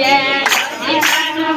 જીવાનું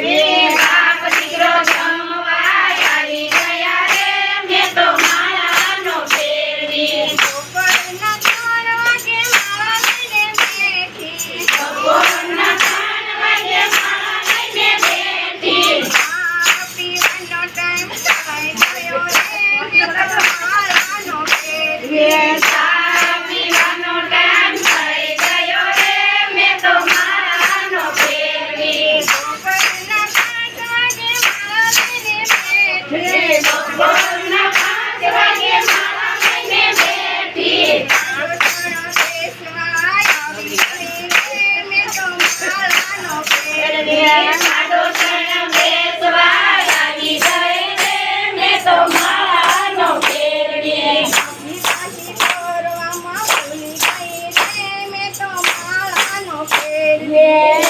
Amen. 约。